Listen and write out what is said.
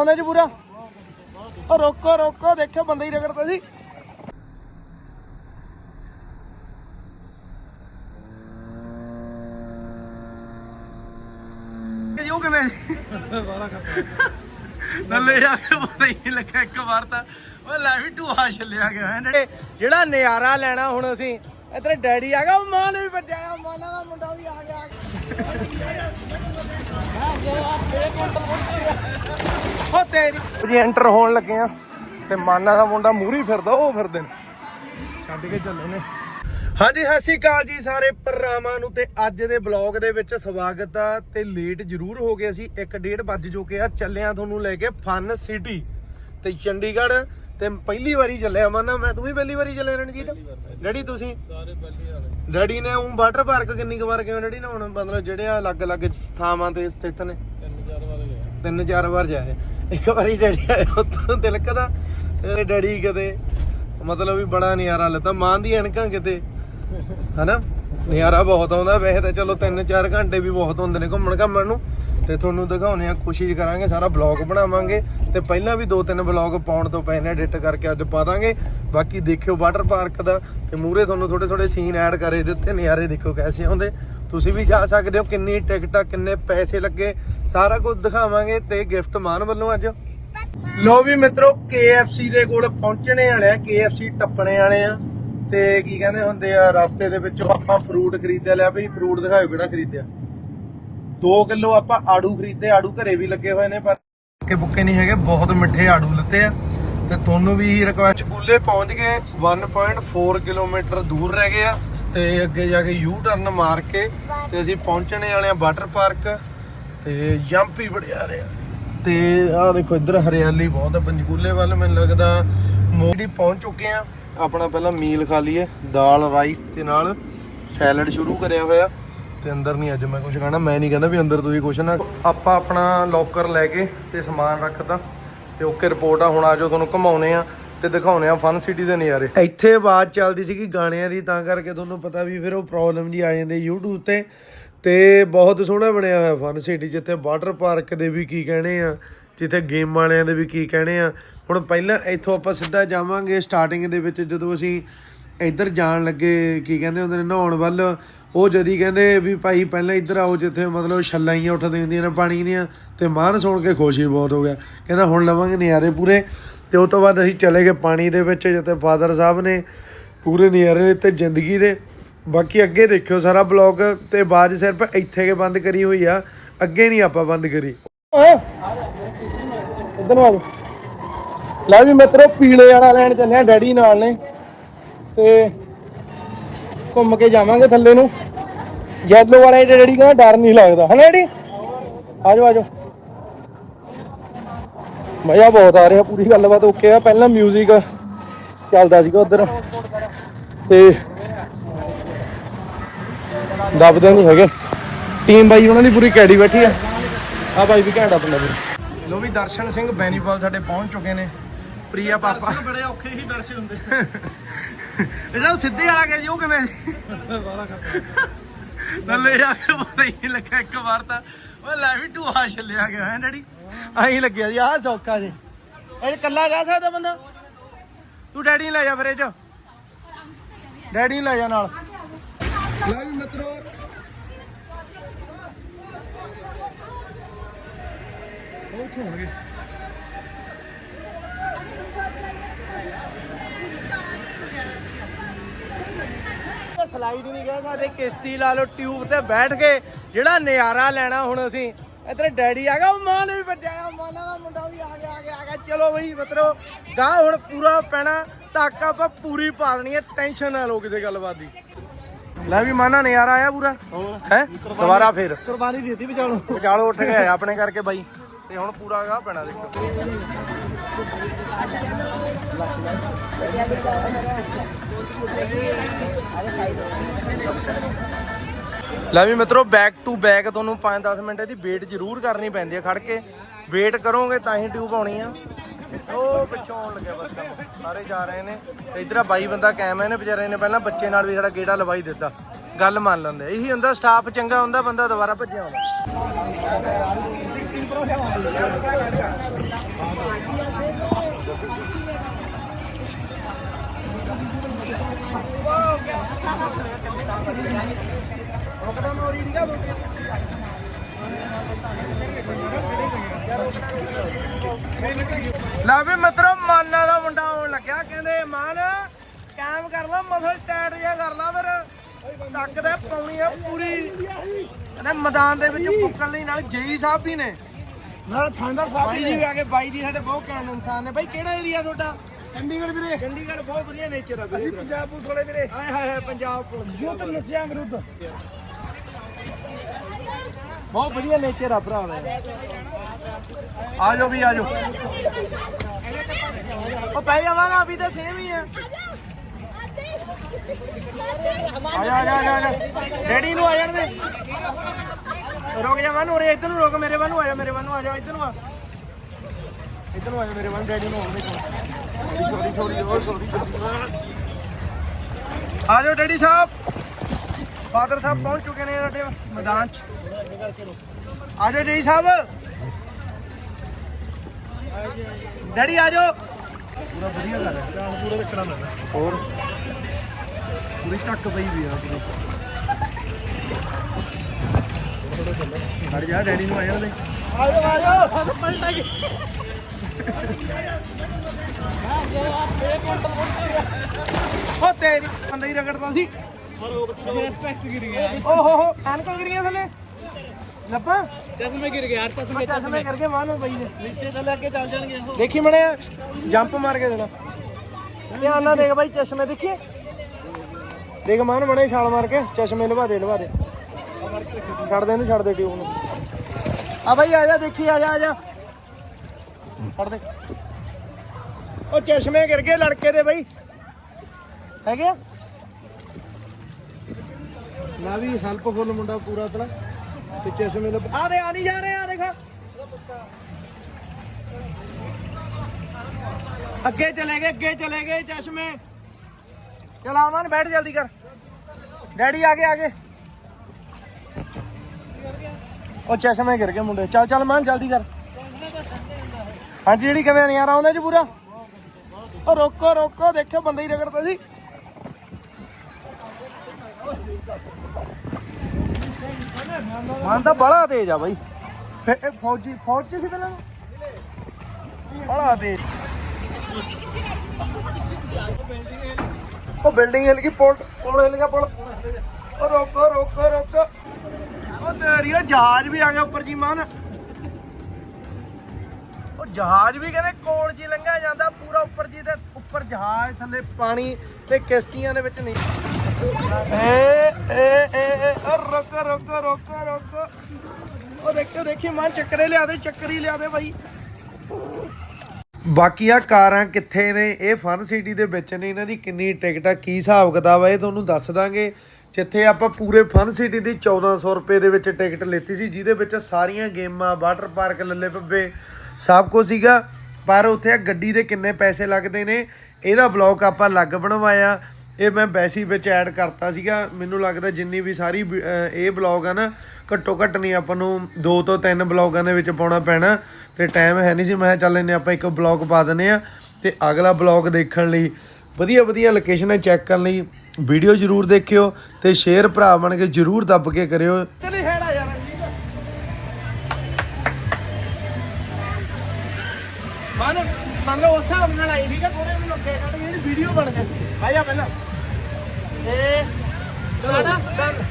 ਆਉਂਦਾ ਜੀ ਪੂਰਾ। ਉਹ ਰੋਕੋ ਰੋਕੋ, ਦੇਖਿਓ ਬੰਦਾ ਹੀ ਰਗੜਦਾ ਸੀ ਜੀ ਉਹ ਕਿਵੇਂ ਨੱਲੇ ਜਾ ਕੇ ਪਤਾ ਹੀ ਨਹੀਂ ਲੱਗਾ ਇੱਕ ਵਾਰ ਤਾਂ। ਉਹ ਲੈ ਵੀ ਟੂਆ ਛੱਲਿਆ ਗਿਆ ਜਿਹੜਾ ਨਜ਼ਾਰਾ ਲੈਣਾ ਹੁਣ ਅਸੀਂ ਇੱਧਰ ਡੈਡੀ ਆ ਗਿਆ ਮਾਂ ਨੇ ਵੀ ਵੱਜਿਆ ਮਾਂ ਦਾ ਮੁੰਡਾ ਵੀ ਆ ਗਿਆ। ਹੋ ਤੇਰੀ ਜੀ ਐਂਟਰ ਹੋਣ ਲੱਗੇ ਆ ਤੇ ਮਾਨਾ ਦਾ ਮੁੰਡਾ ਮੂਰੀ ਫਿਰਦਾ, ਉਹ ਫਿਰਦੇ ਨੇ। ਛੱਡ ਕੇ ਚੱਲੇ ਨੇ। ਹਾਂਜੀ, ਸਤਿ ਸ਼੍ਰੀ ਅਕਾਲ ਜੀ ਸਾਰੇ ਭਰਾਵਾਂ ਨੂੰ ਤੇ ਅੱਜ ਦੇ ਬਲੌਗ ਦੇ ਵਿੱਚ ਸਵਾਗਤ ਆ ਤੇ ਲੇਟ ਜ਼ਰੂਰ ਹੋ ਗਏ ਅਸੀਂ 1:30 ਵੱਜ ਚੁੱਕੇ ਆ ਚੱਲਿਆ ਤੁਹਾਨੂੰ ਲੈ ਕੇ ਫਨ ਸਿਟੀ ਤੇ ਚੰਡੀਗੜ੍ਹ। ਤੇ ਪਹਿਲੀ ਵਾਰੀ ਚੱਲਿਆ ਮਾਨਾ ਮੈਂ ਤੂੰ ਵੀ ਪਹਿਲੀ ਵਾਰੀ ਚੱਲਿਆ ਰਣਜੀਤ? ਡੈਡੀ ਤੁਸੀਂ? ਸਾਰੇ ਪਹਿਲੀ ਵਾਲੇ ਡੈਡੀ ਨੇ ਉਹ ਵਾਟਰ ਪਾਰਕ ਕਿੰਨੀ ਕੁ ਵਾਰ ਗਏ ਡੈਡੀ ਨੇ ਹੁਣ? ਮਤਲਬ ਜਿਹੜੇ ਆ ਅਲੱਗ-ਅਲੱਗ ਥਾਵਾਂ ਤੇ ਸਥਿਤ ਨੇ। ਤਿੰਨ ਚਾਰ ਵਾਲੇ ਗਏ ਤਿੰਨ ਚਾਰ ਵਾਰ ਜਾਏ ਇੱਕ ਵਾਰੀ ਡੈਡੀ ਆਏ ਉੱਥੋਂ ਤਿਲਕਦਾ ਤੇ ਡੈਡੀ ਕਿਤੇ ਮਤਲਬ ਵੀ ਬੜਾ ਨਜ਼ਾਰਾ ਲੈਤਾ ਮਾਂ ਦੀ ਅਣਕਾਂ ਕਿਤੇ ਹਨਾ? ਨਜ਼ਾਰਾ ਬਹੁਤ ਆਉਂਦਾ। ਵੈਸੇ ਤਾਂ ਚਲੋ 3-4 ਘੰਟੇ ਵੀ ਬਹੁਤ ਹੁੰਦੇ ਨੇ ਘੁੰਮਣ ਘਾਮਣ ਨੂੰ। ਤੇ ਤੁਹਾਨੂੰ ਦਿਖਾਉਣੇ ਆ ਕੋਸ਼ਿਸ਼ ਕਰਾਂਗੇ ਸਾਰਾ ਬਲੌਗ ਬਣਾਵਾਂਗੇ ਤੇ ਪਹਿਲਾਂ ਵੀ ਦੋ ਤਿੰਨ ਬਲੌਗ ਪਾਉਣ ਤੋਂ ਪਏ ਨੇ ਐਡਿਟ ਕਰਕੇ ਅੱਜ ਪਾ ਦਾਂਗੇ। ਬਾਕੀ ਦੇਖਿਓ ਵਾਟਰ ਪਾਰਕ ਦਾ ਤੇ ਮੂਰੇ ਤੁਹਾਨੂੰ ਥੋੜੇ ਥੋੜੇ ਸੀਨ ਐਡ ਕਰੇ ਦਿੱਤੇ, ਨਜ਼ਾਰੇ ਦੇਖੋ ਕੈਸੇ ਆਉਂਦੇ। ਤੁਸੀਂ ਵੀ ਜਾ ਸਕਦੇ ਹੋ, ਕਿੰਨੀ ਟਿਕਟ ਕਿੰਨੇ ਪੈਸੇ ਲੱਗੇ, ਸਾਰਾ ਕੁਝ ਦਿਖਾਵਾਂਗੇ ਤੇ ਗਿਫਟ ਮਾਨ ਵੱਲੋਂ ਅੱਜ। ਲੋ ਵੀ ਮਿੱਤਰੋ, KFC ਦੇ ਕੋਲ ਪਹੁੰਚਣੇ ਵਾਲੇ ਆ, KFC ਟੱਪਣੇ ਵਾਲੇ ਆ। ਤੇ ਕੀ ਕਹਿੰਦੇ ਹੁੰਦੇ ਆ, ਰਸਤੇ ਦੇ ਵਿੱਚੋਂ ਆਪਾਂ ਫਰੂਟ ਖਰੀਦਿਆ ਲਿਆ ਭਈ ਫਰੂਟ ਦਿਖਾਓ ਕਿਹੜਾ ਖਰੀਦਿਆ। 2 ਕਿਲੋ ਆਪਾਂ ਆੜੂ ਖਰੀਦੇ ਆੜੂ ਘਰੇ ਵੀ ਲੱਗੇ ਹੋਏ ਨੇ, ਪਰ ਕਿ ਬੁੱਕੇ ਨਹੀਂ ਹੈਗੇ, ਬਹੁਤ ਮਿੱਠੇ ਆੜੂ ਲੱਤੇ ਆ। ਤੇ ਤੁਹਾਨੂੰ ਵੀ ਰਿਕਵੈਸਟ ਸਕੂਲੇ ਪਹੁੰਚ ਗਏ 1.4 ਕਿਲੋਮੀਟਰ ਦੂਰ ਰਹਿ ਗਏ ਆ, ਤੇ ਅੱਗੇ ਜਾ ਕੇ ਯੂ ਟਰਨ ਮਾਰ ਕੇ ਤੇ ਅਸੀਂ ਪਹੁੰਚਣੇ ਵਾਲੇ ਆ ਵਾਟਰ ਪਾਰਕ ਤੇ ਜੰਪ ਹੀ ਬੜਿਆ ਰਿਹਾ ਤੇ ਆਹ ਦੇਖੋ, ਇੱਧਰ ਹਰਿਆਲੀ ਬਹੁਤ ਹੈ ਪੰਜਕੂਲੇ ਵੱਲ ਮੈਨੂੰ ਲੱਗਦਾ ਮੋੜੀ ਪਹੁੰਚ ਚੁੱਕੇ ਆ। ਆਪਣਾ ਪਹਿਲਾਂ ਮੀਲ ਖਾ ਲਈਏ, ਦਾਲ ਰਾਈਸ ਦੇ ਨਾਲ ਸੈਲਡ ਸ਼ੁਰੂ ਕਰਿਆ ਹੋਇਆ। ਤੇ ਅੰਦਰ ਨਹੀਂ ਅੱਜ ਮੈਂ ਕੁਝ ਖਾਣਾ। ਮੈਂ ਨਹੀਂ ਕਹਿੰਦਾ ਵੀ ਅੰਦਰ ਤੁਸੀਂ ਕੁਝ ਨਾ। ਆਪਾਂ ਆਪਣਾ ਲੋਕਰ ਲੈ ਕੇ ਤੇ ਸਮਾਨ ਰੱਖਦਾ ਤੇ ਓਕੇ ਰਿਪੋਰਟ ਆ, ਹੁਣ ਆਜੋ ਤੁਹਾਨੂੰ ਘਮਾਉਨੇ ਆ ਤੇ ਦਿਖਾਉਨੇ ਆ ਫਨ ਸਿਟੀ ਦੇ ਨਜ਼ਾਰੇ। ਇੱਥੇ ਆਵਾਜ਼ ਚੱਲਦੀ ਸੀਗੀ ਗਾਣਿਆਂ ਦੀ, ਤਾਂ ਕਰਕੇ ਤੁਹਾਨੂੰ ਪਤਾ ਵੀ ਫਿਰ ਉਹ ਪ੍ਰੋਬਲਮ ਜੀ ਆ ਜਾਂਦੀ YouTube ਤੇ। ਤੇ ਬਹੁਤ ਸੋਹਣਾ ਬਣਿਆ ਹੋਇਆ ਫਨ ਸਿਟੀ ਜਿੱਥੇ ਵਾਟਰ ਪਾਰਕ ਦੇ ਵੀ ਕੀ ਕਹਿਣੇ ਆ, ਜਿੱਥੇ ਗੇਮ ਵਾਲਿਆਂ ਦੇ ਵੀ ਕੀ ਕਹਿਣੇ ਆ। ਹੁਣ ਪਹਿਲਾਂ ਇੱਥੋਂ ਆਪਾਂ ਸਿੱਧਾ ਜਾਵਾਂਗੇ ਸਟਾਰਟਿੰਗ ਦੇ ਵਿੱਚ, ਜਦੋਂ ਅਸੀਂ ਇੱਧਰ ਜਾਣ ਲੱਗੇ, ਕੀ ਕਹਿੰਦੇ ਹੁੰਦੇ ਨੇ, ਨਹਾਉਣ ਵੱਲ, ਉਹ ਜਦੀ ਕਹਿੰਦੇ ਵੀ ਭਾਈ ਪਹਿਲਾਂ ਇੱਧਰ ਆਓ ਜਿੱਥੇ ਮਤਲਬ ਛੱਲਾਂ ਹੀ ਉੱਠਦੀਆਂ ਹੁੰਦੀਆਂ ਨੇ, ਪਾਣੀ ਦੀਆਂ, ਤੇ ਮਾਨ ਸੁਣ ਕੇ ਖੁਸ਼ੀ ਬਹੁਤ ਹੋ ਗਿਆ। ਕਹਿੰਦਾ ਹੁਣ ਲਵਾਂਗੇ ਨਜ਼ਾਰੇ ਪੂਰੇ, ਤੇ ਉਸ ਤੋਂ ਬਾਅਦ ਅਸੀਂ ਚਲੇ ਗਏ ਪਾਣੀ ਦੇ ਵਿੱਚ, ਜਿੱਥੇ ਫਾਦਰ ਸਾਹਿਬ ਨੇ ਪੂਰੇ ਨਜ਼ਾਰੇ ਤੇ ਜ਼ਿੰਦਗੀ ਦੇ। ਬਾਕੀ ਅੱਗੇ ਦੇਖਿਓ ਸਾਰਾ ਬਲੌਗ, ਤੇ ਬਾਅਦ 'ਚ ਸਿਰਫ ਇੱਥੇ ਕੇ ਬੰਦ ਕਰੀ ਹੋਈ ਆ, ਅੱਗੇ ਨਹੀਂ ਆਪਾਂ ਬੰਦ ਕਰੀ। ਓਏ, ਇੱਧਰ ਆ ਜਾ। ਲੈ ਵੀ ਮਿੱਤਰੋ, ਪੀਲੇ ਵਾਲਾ ਲੈਣ ਚੱਲੇ ਆ, ਡੈਡੀ ਨਾਲ ਨੇ। ਤੇ ਘੁੰਮ ਕੇ ਜਾਵਾਂਗੇ ਥੱਲੇ ਨੂੰ। ਯੈਲੋ ਵਾਲੇ ਦੇ ਡੈਡੀ ਕਹਿੰਦਾ ਡਰ ਨਹੀਂ ਲੱਗਦਾ। ਹਨਾ ਡੈਡੀ? ਆਜੋ ਆਜੋ ਮਜ਼ਾ ਬਹੁਤ ਆ ਰਿਹਾ ਪੂਰੀ ਗੱਲਬਾਤ ਓਕੇ ਆ। ਪਹਿਲਾਂ 뮤직 ਚੱਲਦਾ ਸੀਗਾ ਉਧਰ। ਤੇ ਦੱਬਦੇ ਨਹੀਂ ਹੈਗੇ। ਟੀਮ ਬਾਈ ਉਹਨਾਂ ਦੀ ਪੂਰੀ ਕੈਡੀ ਬੈਠੀ ਆ। ਆ ਬਾਈ ਵੀ ਘੈਂਟਾ ਬੰਦਾ ਵੀ ਲੋ ਵੀ ਦਰਸ਼ਨ ਸਿੰਘ ਬੈਨੀਪਾਲ ਸਾਡੇ ਪਹੁੰਚ ਚੁੱਕੇ ਨੇ। ਪ੍ਰਿਆ ਪਾਪਾ। ਬੜੇ ਔਖੇ ਹੀ ਦਰਸ਼ਨ ਹੁੰਦੇ। ਇਹਨਾਂ ਸਿੱਧੇ ਆ ਗਏ ਜੀ, ਉਹ ਕਿਵੇਂ ਜੀ? ਨੱਲੇ ਜਾ ਕੇ ਪਤਾ ਹੀ ਨਹੀਂ ਲੱਗਾ ਇੱਕ ਵਾਰ ਤਾਂ। ਉਹ ਲੈ ਵੀ ਟੂਆ ਛੱਲਿਆ ਗਿਆ ਹੈ, ਡੈਡੀ। ਆਹੀਂ ਲੱਗਿਆ ਜੀ, ਆਹ ਸੌਖਾ ਜੀ। ਇਹ ਇਕੱਲਾ ਜਾ ਸਕਦਾ ਬੰਦਾ? ਤੂੰ ਡੈਡੀ ਨੂੰ ਲੈ ਜਾ ਫਿਰ ਇਹ ਚ ਡੈਡੀ ਨੂੰ ਲੈ ਜਾ ਨਾਲ। ਲੈ ਵੀ ਮਿੱਤਰੋ। ਉਹ ਉੱਥੋਂ ਹੋਣਗੇ। ਸਲਾਈਡ ਨਹੀਂ ਕਹਿ ਸਕਦੇ ਕਿਸ਼ਤੀ ਲਾ ਲਓ ਟਿਊਬ ਤੇ ਬੈਠ ਕੇ ਜਿਹੜਾ ਨਜ਼ਾਰਾ ਲੈਣਾ ਹੁਣ ਅਸੀਂ। ਇੱਧਰ ਡੈਡੀ ਆ ਗਿਆ ਮਾਂ ਨੇ ਵੀ ਵੱਜਿਆ ਮਾਂ ਦਾ ਮੁੰਡਾ ਵੀ ਆ ਗਿਆ ਆ ਗਿਆ ਆ ਗਿਆ। ਚਲੋ ਬਈ ਮਤਲਬ ਗਾਂ ਹੁਣ ਪੂਰਾ ਪੈਣਾ ਤੱਕ ਆਪਾਂ ਪੂਰੀ ਪਾ ਦੇਣੀ ਹੈ ਟੈਨਸ਼ਨ ਨਾ ਲਓ ਕਿਸੇ ਗੱਲਬਾਤ ਦੀ। ਲੈ ਵੀ ਮਾਨਾ ਨਜ਼ਾਰਾ ਆਇਆ ਪੂਰਾ? ਹੈ? ਦੁਬਾਰਾ ਫੇਰ। ਕੁਰਬਾਨੀ ਦਿੱਤੀ ਵਿਚਾਲੋ। ਵਿਚਾਲੋ ਉੱਠ ਕੇ ਆਇਆ ਆਪਣੇ ਕਰਕੇ ਬਾਈ। ਤੇ ਹੁਣ ਪੂਰਾ ਗਾਹ ਪੈਣਾ ਦੇਖੋ। ਲੈ ਵੀ ਮਿੱਤਰੋ ਬੈਕ ਟੂ ਬੈਕ ਤੁਹਾਨੂੰ 5-10 ਮਿੰਟ ਦੀ ਵੇਟ ਜ਼ਰੂਰ ਕਰਨੀ ਪੈਂਦੀ ਹੈ ਖੜ ਕੇ। ਵੇਟ ਕਰੋਗੇ ਤਾਂ ਹੀ ਟਿਊਬ ਆਉਣੀ ਆ। ਉਹ ਪਿੱਛੋਂ ਆਉਣ ਲੱਗਿਆ ਬਸ ਸਾਰੇ ਜਾ ਰਹੇ ਨੇ। ਤੇ ਇਧਰ ਬਾਈ ਬੰਦਾ ਕਾਇਮ ਹੈ ਨੇ ਵਿਚਾਰੇ ਨੇ ਪਹਿਲਾਂ ਬੱਚੇ ਨਾਲ ਵੀ ਸਾਡਾ ਗੇੜਾ ਲਵਾਈ ਦਿੱਤਾ। ਗੱਲ ਮੰਨ ਲੈਂਦੇ ਇਹੀ ਹੁੰਦਾ ਸਟਾਫ ਚੰਗਾ ਹੁੰਦਾ, ਬੰਦਾ ਦੁਬਾਰਾ ਭੱਜਿਆ ਆਉਂਦਾ। ਲਾ ਵੀ ਮਤਰੋ ਮਾਨਾ ਦਾ ਮੁੰਡਾ ਆਉਣ ਲੱਗਿਆ। ਕਹਿੰਦੇ ਮਾਨ ਕਾਇਮ ਕਰ ਲਾ ਮਸਲ ਟਾਈਟ ਜਿਹਾ ਕਰ ਲਾ ਫਿਰ। ਟੱਕ ਦੇ ਪਾਉਣੀ ਆ ਪੂਰੀ। ਕਹਿੰਦੇ ਮੈਦਾਨ ਦੇ ਵਿੱਚ ਪੁੱਕਣ ਲਈ ਨਾਲ ਜੇਈ ਸਾਹਿਬ ਵੀ ਨੇ। ਨਾਲ ਥਾਂਦਾ ਬਾਈ ਜੀ ਵੀ ਆ ਕੇ ਬਾਈ ਜੀ ਸਾਡੇ ਬਹੁਤ ਕੈਨ ਇਨਸਾਨ ਨੇ। ਬਾਈ ਕਿਹੜਾ ਏਰੀਆ ਤੁਹਾਡਾ? ਚੰਡੀਗੜ੍ਹ ਵੀਰੇ। ਚੰਡੀਗੜ੍ਹ ਬਹੁਤ ਵਧੀਆ ਨੇਚਰ ਆ ਵੀਰੇ। ਪੰਜਾਬ ਪੁਲਿਸ ਵਾਲੇ ਵੀਰੇ। ਆਏ ਹਾਏ ਹਾਏ ਪੰਜਾਬ ਪੁਲਿਸ। ਯੁੱਧ ਨਸ਼ਿਆਂ ਵਿਰੁੱਧ। ਬਹੁਤ ਵਧੀਆ ਨੇਚਰ ਆ ਭਰਾ ਦਾ ਆ ਜਾਓ ਵੀ ਆ ਜਾਓ ਉਹ ਪੈ ਜਾਵਾਂਗਾ ਅਭੀ ਤਾਂ ਸੇਮ ਹੀ ਆ। ਆ ਜਾ ਆ ਜਾ ਆ ਜਾ ਡੈਡੀ ਨੂੰ ਆ ਜਾਣ ਦੇ। ਰੁਕ ਜਾ ਮਨ ਉਰੇ ਇੱਧਰ ਨੂੰ ਰੁਕ ਮੇਰੇ ਵੱਲ ਨੂੰ ਆ ਜਾ ਮੇਰੇ ਵੱਲ ਨੂੰ ਆ ਜਾ ਇੱਧਰ ਨੂੰ ਆ। ਇੱਧਰ ਨੂੰ ਆ ਜਾ ਮੇਰੇ ਵੱਲ ਡੈਡੀ ਨੂੰ ਆਉਣ ਦੇ ਸੌਰੀ ਓ ਸੌਰੀ ਆ ਜਾਓ ਡੈਡੀ ਸਾਹਿਬ। ਫਾਦਰ ਸਾਹਿਬ ਪਹੁੰਚ ਚੁੱਕੇ ਨੇ ਸਾਡੇ ਮੈਦਾਨ 'ਚ। ਆ ਜਾਓ ਡੈਡੀ ਸਾਹਿਬ। ਡੈਡੀ ਆ ਜਾਓ। ਪੂਰਾ ਵਧੀਆ ਗੱਲ ਹੈ ਪੂਰਾ ਰੱਖਣਾ ਮੈਂ ਹੋਰ? ਪੂਰੀ ਟੱਕ ਪਈ ਵੀ ਆ ਪੂਰੀ। ਜਾ ਡੈਡੀ ਨੂੰ ਆ ਜਾਣ ਦੇ ਆ ਜਾਓ ਆ ਜਾਓ। ਪਲਟਾ ਗਈ ਉਹ ਤੇਰੀ ਬੰਦਾ ਹੀ ਰਗੜਦਾ ਸੀ। ਓ ਹੋ ਹੋ ਐਨਕਾਂ ਗਿਰੀਆਂ ਥੱਲੇ। ਲੱਭਾ? ਚਸ਼ਮੇ ਗਿਰ ਗਿਆ ਯਾਰ ਚਸ਼ਮੇ ਚਸ਼ਮੇ ਕਰਕੇ ਮਾਨੋ ਪਈ ਨੇ ਨੀਚੇ ਥੱਲੇ ਅੱਗੇ ਚੱਲ ਜਾਣਗੇ ਉਹ। ਦੇਖੀ ਮਣੇ ਜੰਪ ਮਾਰ ਕੇ ਦੇਣਾ। ਧਿਆਨ ਨਾਲ ਦੇਖ ਬਾਈ ਚਸ਼ਮੇ ਦੇਖੀਏ। ਦੇਖ ਮਾਨ ਮਣੇ ਛਾਲ ਮਾਰ ਕੇ ਚਸ਼ਮੇ ਲਵਾ ਦੇ ਲਵਾ ਦੇ। ਛੱਡ ਦੇ ਇਹਨੂੰ ਛੱਡ ਦੇ ਟਿਊਬ ਨੂੰ। ਆ ਬਾਈ ਆ ਜਾ ਦੇਖੀ ਆ ਜਾ ਆ ਜਾ। ਛੱਡ ਦੇ। ਉਹ ਚਸ਼ਮੇ ਗਿਰ ਗਏ ਲੜਕੇ ਦੇ ਬਈ। ਹੈਗੇ ਆ? ਨਾ ਵੀ ਹੈਲਪਫੁਲ ਮੁੰਡਾ ਪੂਰਾ ਤਲਾ ਤੇ ਚਸ਼ਮੇ ਲੱਭ ਆ ਦੇ ਆ ਨਹੀਂ ਜਾ ਰਹੇ ਆ ਦੇਖ। ਅੱਗੇ ਚਲੇ ਗਏ, ਅੱਗੇ ਚਲੇ ਗਏ ਚਸ਼ਮੇ। ਚਲ ਆਮਨ ਬੈਠ ਜਲਦੀ ਕਰ। ਡੈਡੀ ਆ ਗਏ ਆ ਗਏ। ਉਹ ਚਸ਼ਮੇ ਗਿਰ ਗਏ ਮੁੰਡੇ। ਚੱਲ ਚੱਲ ਮਾਨ ਜਲਦੀ ਕਰ। ਹਾਂਜੀ, ਜਿਹੜੀ ਕਿਵੇਂ ਨਜ਼ਾਰਾ ਆਉਂਦਾ ਜੀ ਪੂਰਾ? ਉਹ ਰੋਕੋ ਰੋਕੋ ਦੇਖਿਓ ਬੰਦਾ ਹੀ ਰਗੜਦਾ ਸੀ। ਮਾਨ ਤਾਂ ਬੜਾ ਤੇਜ਼ ਆ ਬਾਈ। ਫਿਰ ਇਹ ਫੌਜੀ ਫੌਜ ਚ ਸੀ ਪਹਿਲਾਂ ਬੜਾ ਤੇਜ਼। ਉਹ ਬਿਲਡਿੰਗ ਹਿਲ ਗਈ ਪੁਲ ਪੁਲ ਹਿਲ ਗਿਆ ਪੁਲ। ਉਹ ਰੋਕੋ ਰੋਕੋ ਰੋਕੋ। ਉਹ ਤੇਰੀ ਜਹਾਜ਼ ਵੀ ਆ ਗਿਆ ਉੱਪਰ ਜੀ ਮਾਨ। ਜਹਾਜ਼ ਵੀ ਕਹਿੰਦੇ ਕੋਲ ਜੀ ਲੰਘਿਆ ਜਾਂਦਾ ਪੂਰਾ ਉੱਪਰ ਜੀ ਤੇ ਉੱਪਰ ਜਹਾਜ਼ ਥੱਲੇ ਪਾਣੀ ਤੇ ਕਿਸ਼ਤੀਆਂ ਦੇ ਵਿੱਚ ਨਹੀਂ ਏ ਏ ਏ ਏ, ਉਹ ਰੋਕੋ ਰੋਕੋ ਉਹ ਦੇਖੋ ਦੇਖੀ ਮਾਨ ਚੱਕਰੇ ਲਿਆ ਦੇ ਚੱਕਰੀ ਲਿਆ ਦੇ ਬਾਈ। ਬਾਕੀ ਆ ਕਾਰਾਂ ਕਿੱਥੇ ਨੇ? ਇਹ ਫਨ ਸਿਟੀ ਦੇ ਵਿੱਚ ਨੇ। ਇਹਨਾਂ ਦੀ ਕਿੰਨੀ ਟਿਕਟ ਕੀ ਹਿਸਾਬ ਕਿਤਾਬ ਹੈ ਇਹ ਤੁਹਾਨੂੰ ਦੱਸ ਦਾਂਗੇ। ਜਿੱਥੇ ਆਪਾਂ ਪੂਰੇ ਫਨ ਸਿਟੀ ਦੀ 1400 ਰੁਪਏ ਦੇ ਵਿੱਚ ਟਿਕਟ ਲੈਤੀ ਸੀ ਜਿਹਦੇ ਵਿੱਚ ਸਾਰੀਆਂ ਗੇਮਾਂ ਵਾਟਰ ਪਾਰਕ ਲੱਲੇ ਪੱਬੇ ਸਭ ਕੁਝ ਸੀਗਾ, ਪਰ ਉੱਥੇ ਗੱਡੀ ਦੇ ਕਿੰਨੇ ਪੈਸੇ ਲੱਗਦੇ ਨੇ, ਇਹਦਾ ਬਲੌਗ ਆਪਾਂ ਅਲੱਗ ਬਣਵਾਇਆ। ਇਹ ਮੈਂ ਵੈਸੀ ਵਿੱਚ ਐਡ ਕਰਤਾ ਸੀਗਾ। ਮੈਨੂੰ ਲੱਗਦਾ ਜਿੰਨੀ ਵੀ ਸਾਰੀ ਵੀ- ਇਹ ਬਲੌਗ ਆ ਨਾ, ਘੱਟੋ ਘੱਟ ਨਹੀਂ ਆਪਾਂ ਨੂੰ ਦੋ ਤੋਂ ਤਿੰਨ ਬਲੌਗਾਂ ਦੇ ਵਿੱਚ ਪਾਉਣਾ ਪੈਣਾ। ਤੇ ਟਾਈਮ ਹੈ ਨਹੀਂ ਸੀ। ਮੈਂ ਕਿਹਾ ਚੱਲ ਇਹਨੇ ਆਪਾਂ ਇੱਕ ਬਲੌਗ ਪਾ ਦਿੰਨੇ ਆ ਤੇ ਅਗਲਾ ਬਲੌਗ ਦੇਖਣ ਲਈ। ਵਧੀਆ ਵਧੀਆ ਲੋਕੇਸ਼ਨਾਂ ਚੈੱਕ ਕਰਨ ਲਈ। ਵੀਡੀਓ ਜਰੂਰ ਦੇਖਿਓ ਤੇ ਸ਼ੇਅਰ ਭਰਾ ਬਣ ਕੇ ਜਰੂਰ ਦੱਬ ਕੇ ਕਰਿਓ। ਤੇਰੇ ਹੈਡ ਮਨ ਮੰਨ ਲਓ ਉਸ ਹਿਸਾਬ ਨਾਲ ਆਈ ਠੀਕ ਹੈ ਥੋੜੇ ਉਹਨੂੰ ਅੱਗੇ ਕੱਢ ਜਿਹੜੀ ਵੀਡੀਓ ਬਣ ਗਈ। ਆ ਜਾ ਪਹਿਲਾਂ। ਤੇ ਚਲੋ। ਡਨ